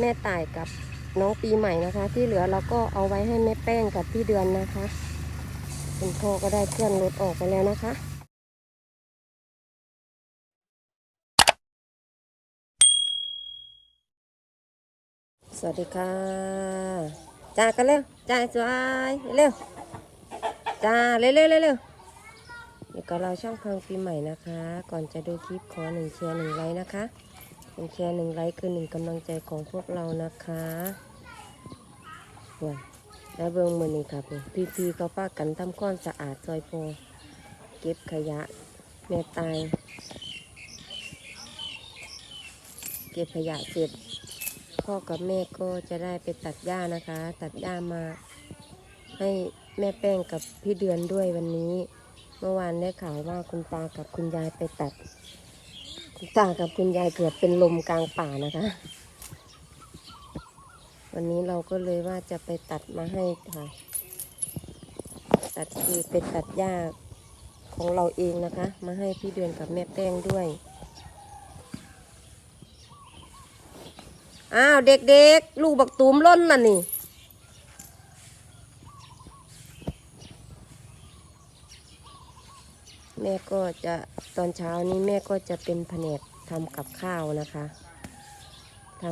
แม่ต่ายกับน้องปีใหม่นะคะ ที่เหลือเราก็เอาไว้ให้แม่แป้งกับพี่เดือนนะคะคุณพ่อก็ได้เคลื่อนรถออกไปแล้วนะคะสวัสดีค่ะจ้ากันเร็วจ้าสวยเร็วจ้าเร็วเร็วเร็วเร็วเดี๋ยวก็เราช่องพังปีใหม่นะคะ ก่อนจะดูคลิปขอหนึ่งแชร์หนึ่งไลค์นะคะ หนึ่งแชร์หนึ่งไลค์คือหนึ่งกำลังใจของพวกเรานะคะว้ยแล้วเบิ้งมือนี้ค่ะผมพี่พีเขาป้ากันทำก้อนสะอาดซอยโพอเก็บขยะแม่ตาย เก็บขยะเสร็จพ่อกับแม่ก็จะได้ไปตัดหญ้านะคะ ตัดหญ้ามาให้แม่แป้งกับพี่เดือนด้วยวันนี้ เมื่อวานได้ข่าวว่าคุณตากับคุณยายไปตัด คุณตากับคุณยายเกือบเป็นลมกลางป่านะคะ วันนี้เราก็เลยว่าจะไปตัดมาให้ค่ะ ตัดคือไปตัดหญ้าของเราเองนะคะ มาให้พี่เดือนกับแม่แป้งด้วย อ้าวเด็กๆ ลูกบักตูมล้นล่ะนี่ ม่ก็จะตอนเช้านี้แม่ก็จะเป็นแผนกทำกับข้าวนะคะท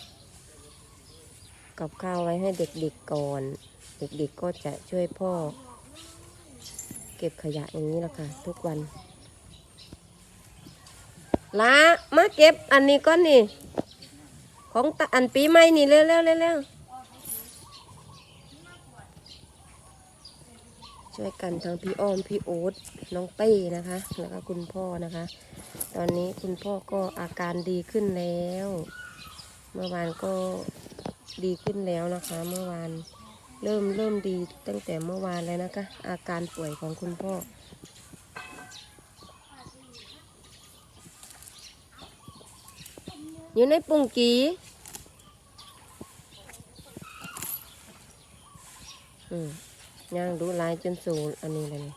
ำกับข้าวไว้ให้เด็กๆก่อน เด็กๆก็จะช่วยพ่อ เก็บขยะอย่างนี้แหละค่ะ ทุกวันละมาเก็บอันนี้ก้อนนี่ ของอันปีใหม่นี่เร็วๆเร็วๆ ช่วยกันทั้งพี่อ้อมพี่โอ๊ตน้องเป้นะคะ แล้วก็คุณพ่อนะคะ ตอนนี้คุณพ่อก็อาการดีขึ้นแล้ว เมื่อวานก็ดีขึ้นแล้วนะคะ เมื่อวานเริ่มเริ่มดีตั้งแต่เมื่อวานแล้วนะคะ อาการป่วยของคุณพ่ออยู่ในปุ่งกีอืม ย่างดูลายจนสูงอันนี้เลยนี่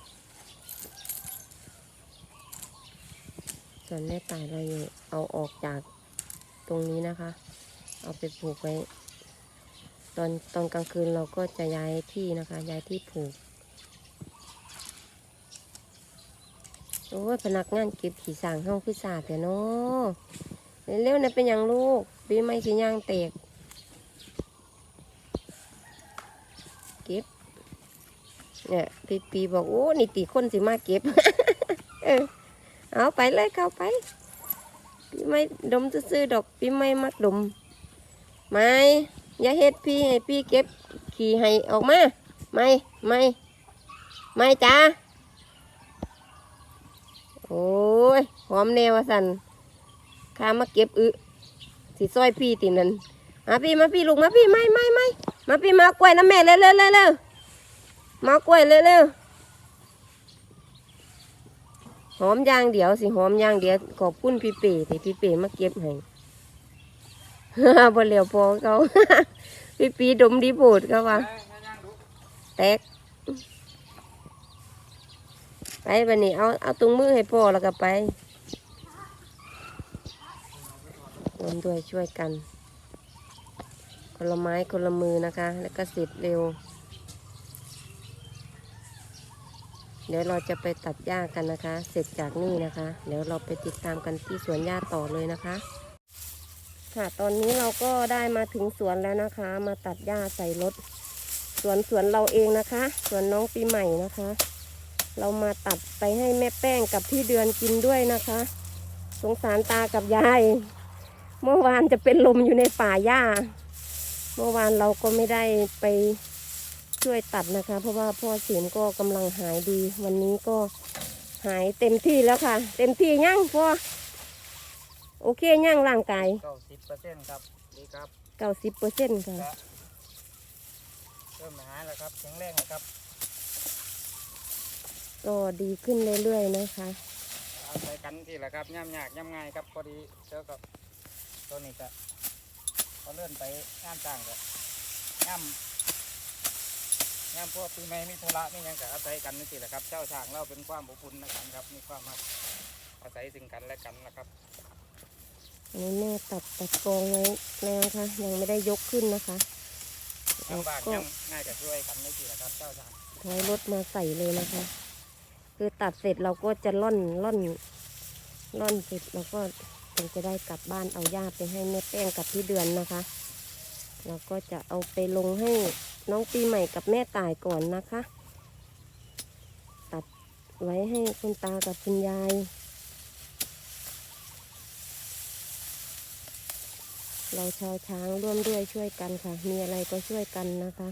ส่วนแม่ตายเราอยู่เอาออกจากตรงนี้นะคะ เอาไปผูกไว้ ตอนตอนกลางคืนเราก็จะย้ายที่นะคะ ย้ายที่ผูกโอ้ยพนักงานเก็บขี่สางห้องคือสาดแต่เนาะเร็วๆนะเป็นอย่างลูกปีไม่สิย่างเตกเก็บ เนี่ยปีปีบอกโอ้นี่ตีคนสิมาเก็บเออเอาไปเลยเข้าไปปีไม่ดมซื้อดอกปีไม่มักดมไม่อย่าเฮ็ดพี่ให้พี่เก็บขี่ให้ออกมาไม่ไม่ไม่จ้าโอ้ยหอมแนวสันข้ามาเก็บอึสีซอยพี่ตีนั่นมาพี่มาพี่ลูกมาพี่ไม่ไม่ไม่มาพี่มากล้วยนะแม่เร็วเร็วเร็วเร็ว มากล้วยเร็วเร็วหอมยางเดียวสิหอมยางเดียวขอบคุณพี่เป๋ที่พี่เป๋มาเก็บให้บ่เหลียวพอเขา พี่ปีดมดีโบดเขาว่าแตกไปบันนี้เอาเอาตรงมือให้พ่อแล้วก็ไปรวมด้วยช่วยกัน คนละไม้คนละมือนะคะ แล้วก็เสร็จเร็ว เดี๋ยวเราจะไปตัดหญ้ากันนะคะ เสร็จจากนี่นะคะ เดี๋ยวเราไปติดตามกันที่สวนหญ้าต่อเลยนะคะ ค่ะตอนนี้เราก็ได้มาถึงสวนแล้วนะคะ มาตัดหญ้าใส่รถสวนสวนเราเองนะคะ สวนน้องปีใหม่นะคะ เรามาตัดไปให้แม่แป้งกับพี่เดือนกินด้วยนะคะ สงสารตากับยาย เมื่อวานจะเป็นลมอยู่ในป่าหญ้า เมื่อวานเราก็ไม่ได้ไป ช่วยตัดนะคะ เพราะว่าพ่อเสียมก็กำลังหายดี วันนี้ก็หายเต็มที่แล้วค่ะ เต็มที่ยังพ่อโอเคยังร่างกายเก้าสิบเปอร์เซ็นต์ครับดีครับเก้าสิบเปอร์เซ็นต์ค่ะและเริ่มหายแล้วครับแข็งแรงแล้วครับ ก็ดีขึ้นเรื่อยๆนะคะเอาใส่กันที่แหละครับย่ำยากย่ำง่ายครับพอดีเจอกับตัวนี้จะพอเลื่อนไปย่ำต่างกับย่ำ ย่ำพวกปีใหม่มีธุระมีหยังกับอาศัยกันนี่สิแหละครับ เจ้าช่างเราเป็นความอบอุ่นนะครับครับมีความรักอาศัยซึ่งกันและกันนะครับรอันนี้แม่ตัดตัดกองไว้แล้วนะคะยังไม่ได้ยกขึ้นนะคะทางบ้านก็ยังน่าจะช่วยกันไม่ทีละครับ เจ้าชายถอยรถมาใส่เลยนะคะ คือตัดเสร็จเราก็จะล่อนล่อนล่อนเสร็จเราก็ถึงจะได้กลับบ้านเอาหญ้าไปให้แม่แป้งกับพี่เดือนนะคะ เราก็จะเอาไปลงให้ น้องปีใหม่กับแม่ตายก่อนนะคะ ตัดไว้ให้คุณตากับคุณยาย เราชาวช้างร่วมด้วยช่วยกันค่ะ มีอะไรก็ช่วยกันนะคะ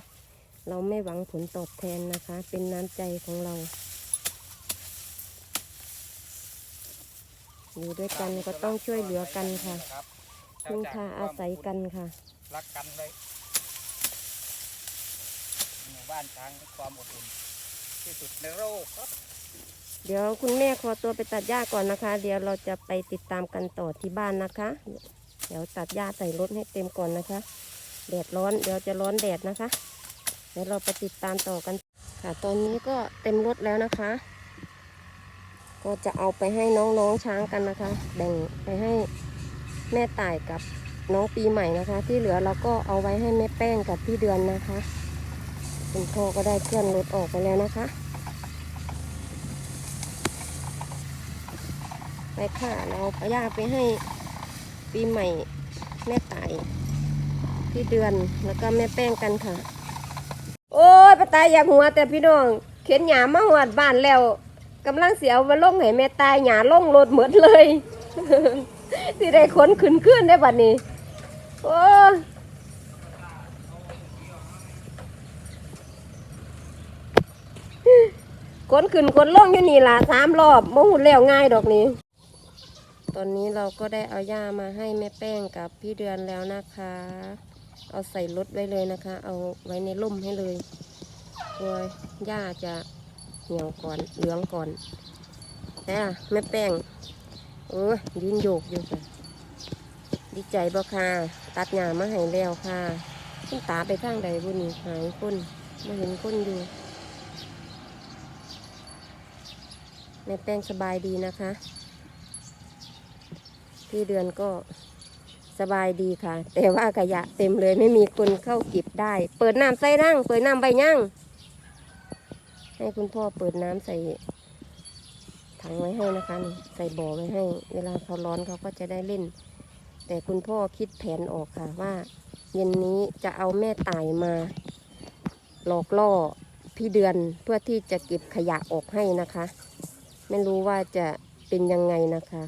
เราไม่หวังผลตอบแทนนะคะ เป็นน้ำใจของเราอยู่ด้วยกันก็ต้องช่วยเหลือกันค่ะรับพึ่งพาอาศัยกันค่ะ รักกันเลยหมู่ บ้านช้างความอบอุ่นที่สุดในโลกครับ เดี๋ยวคุณแม่ขอตัวไปตัดหญ้าก่อนนะคะ เดี๋ยวเราจะไปติดตามกันต่อที่บ้านนะคะ เดี๋ยวตัดหญ้าใส่รถให้เต็มก่อนนะคะแดดร้อนเดี๋ยวจะร้อนแดดนะคะ เดี๋ยวเราไปติดตามต่อกัน ค่ะ ตอนนี้ก็เต็มรถแล้วนะคะ ก็จะเอาไปให้น้องๆช้างกันนะคะ แบ่งไปให้แม่ต่ายกับน้องปีใหม่นะคะ ที่เหลือเราก็เอาไว้ให้แม่แป้งกับพี่เดือนนะคะ คุณพ่อก็ได้เคลื่อนรถออกไปแล้วนะคะ ไปค่ะ เราปย่าไปให้ปีใหม่แม่ตายพี่เดือนแล้วก็แม่แป้งกันค่ะ โอ้ยปตายอยากหัวแต่พี่น้องเข็นหยามาหวดบ้านแล้วกำลังเสียวมาล่งให้แม่ตายหยาล่งรถหมดเลยสิได้ขนขึ้นขึ้นได้บัดนี้ โอ้ ยขนขึ้นขนลงอยู่นี่ล่ะสามรอบมหุ่นแล้วง่ายดอกนี้ ตอนนี้เราก็ได้เอาหญ้ามาให้แม่แป้งกับพี่เดือนแล้วนะคะ เอาใส่รถไว้เลยนะคะ เอาไว้ในร่มให้เลยกลัวหญ้าจะเหี่ยวก่อนเหลืองก่อนนะแม่แป้งเออยืนโยกอยู่ค่ะดีใจบ่ค่ะตัดหญ้ามาให้แล้วค่ะคุณตาไปทางใดบุนี่หายคนมาเห็นคนอยู่ แม่แป้งสบายดีนะคะ พี่เดือนก็สบายดีค่ะ แต่ว่าขยะเต็มเลยไม่มีคนเข้าเก็บได้ เปิดน้ำใส่นั่งเปิดน้ำใบย่างให้คุณพ่อเปิดน้ำใส่ถังไว้ให้นะคะนี่ใส่บ่อไว้ให้ เวลาเขาร้อนเขาก็จะได้เล่น แต่คุณพ่อคิดแผนออกค่ะว่า เย็นนี้จะเอาแม่ตายมา หลอกล่อพี่เดือนเพื่อที่จะเก็บขยะออกให้นะคะ ไม่รู้ว่าจะเป็นยังไงนะคะ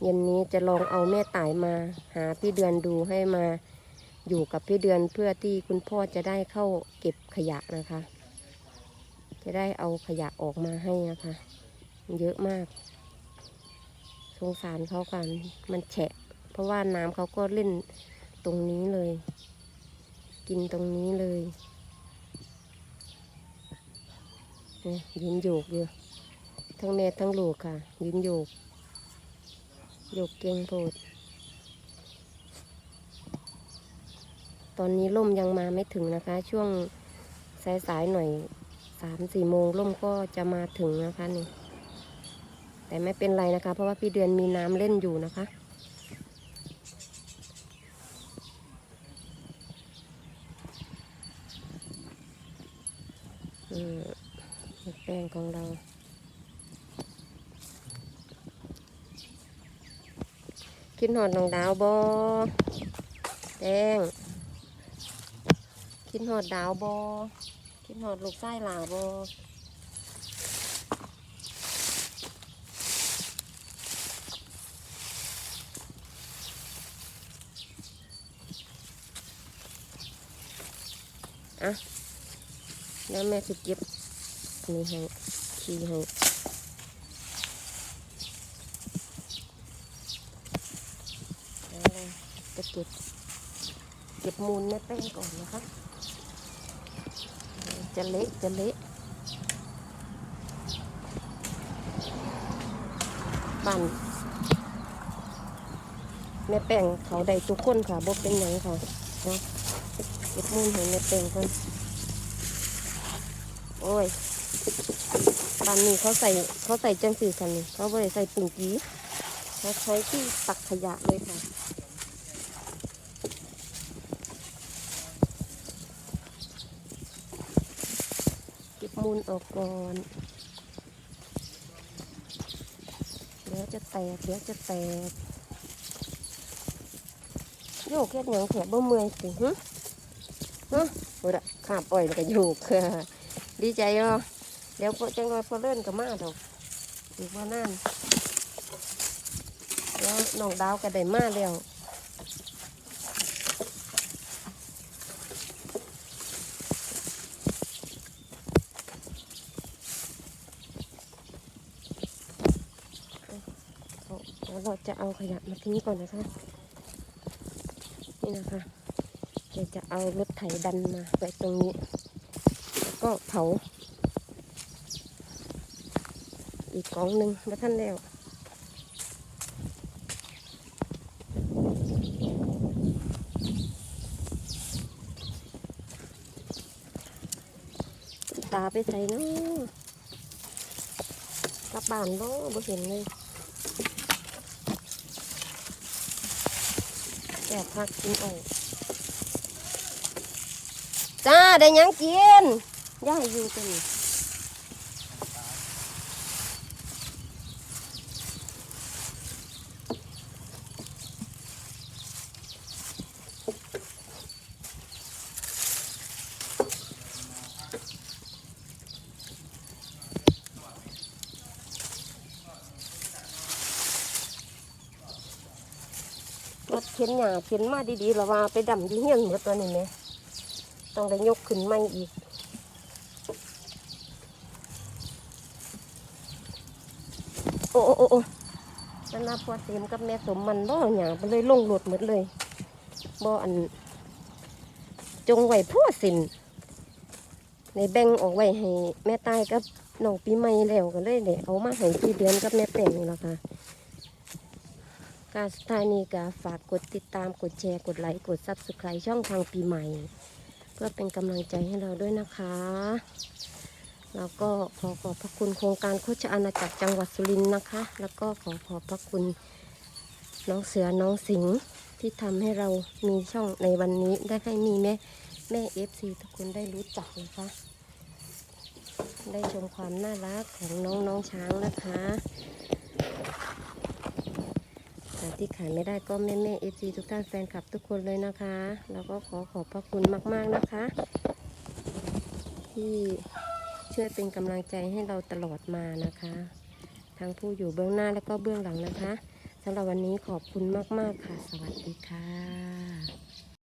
เย็นนี้จะลองเอาแม่ตายมาหาพี่เดือนดูให้มาอยู่กับพี่เดือนเพื่อที่คุณพ่อจะได้เข้าเก็บขยะนะคะ จะได้เอาขยะออกมาให้นะคะ เยอะมาก สงสารเขากันมันแฉะ เพราะว่าน้ำเขาก็เล่นตรงนี้เลย กินตรงนี้เลยเนี่ยยืนโยกอยู่ ทั้งแม่ทั้งลูกค่ะ ยืนโยก โยกเก่งโพด ตอนนี้ล่มยังมาไม่ถึงนะคะ ช่วงสายๆหน่อยสามสี่โมงล่มก็จะมาถึงนะคะนี่ แต่ไม่เป็นไรนะคะ เพราะว่าพี่เดือนมีน้ำเล่นอยู่นะคะ อืมแป้งของเรา คิดหอดน้องดาวบอแดงคิดหอดดาวบอคิดหอดลูกไส้หลาบออะแล้วแม่สิเก็บนี่ให้ขี้ให้ แล้วเรา จะเก็บ เก็บมูลแม่แป้งก่อนนะคะ จะเละจะเละบ้านแม่แป้งเขาได้ทุกคนค่ะบ่เป็นหยังค่ะนะเก็บมูลให้แม่แป้งก่อนโอ้ยบ้านนี้เขาใส่เขาใส่จังสีกันนี่เขาบ่ได้ใส่ปุ่งกี้เราใช้ที่ตักขยะเลยค่ะ เก็บ มูลออกก่อน เดี๋ยวจะแตก เดี๋ยวจะแตก โยกเฮ็ดหยังแถบบ่เมื่อยสิหึฮะโอ้ยละข้าปล่อยแล้วก็โยกดีใจเนาะเดี๋ยวจังเลยพอเลื่อนก็มาดอกอีกว่านั่นเดี๋ยวน้องดาวก็ได้มาแล้ว เราจะเอาขยะมาทิ้งก่อนนะคะ นี่นะคะเดี๋ยวจะเอารถไถดันมาไว้ตรงนี้ แล้วก็เผา อีกกองหนึ่งมาท่านแล้วตาไปใส่เนาะกลับบ้านบ่บ่เห็นเลย แอบพักกินออกจ้าได้ยังกินย่ายอยู่ตรงนี้ เข็นหยาเข็นมาดีๆแล้วว่าไปดำที่เฮียนหมดตัวนี้ไหมต้องได้ยกขึ้นม่อีกโอ้โอ้โอ้นั่นนะพอเต็มกับแม่สมมันบ่หยาไปเลยลงรถหมดเลยบ่อัน จงไว้พ่อสินในแบ่งออกไว้ให้แม่ตายกับน้องปีใหม่แล้วก็เลยเดี๋ยวเอามาให้พี่เดือนกับแม่แป้งนี่ละค่ะ การสุดท้ายนี้ก็ฝากกดติดตามกดแชร์กดไลค์กดซับสไคร b e ช่องทางปีใหม่ เพื่อเป็นกำลังใจให้เราด้วยนะคะ แล้วก็ขอขอบพระคุณโครงการโคชอาณาจักรจังหวัดสุรินทร์นะคะ แล้วก็ขอขอบพระคุณน้องเสือน้องสิงห์ที่ทำให้เรามีช่องในวันนี้ได้ให้มีแม่แม่เอฟซีทุกคนได้รู้จักนะคะ ได้ชมความน่ารักของน้องน้องช้างนะคะ แต่ที่ขายไม่ได้ก็แม่แม่เอฟซีทุกท่านแฟนคลับทุกคนเลยนะคะ แล้วก็ขอขอบพระคุณมากๆนะคะ ที่ช่วยเป็นกำลังใจให้เราตลอดมานะคะ ทั้งผู้อยู่เบื้องหน้าและก็เบื้องหลังนะคะสำหรับวันนี้ขอบคุณมาก ๆ ค่ะ สวัสดีค่ะ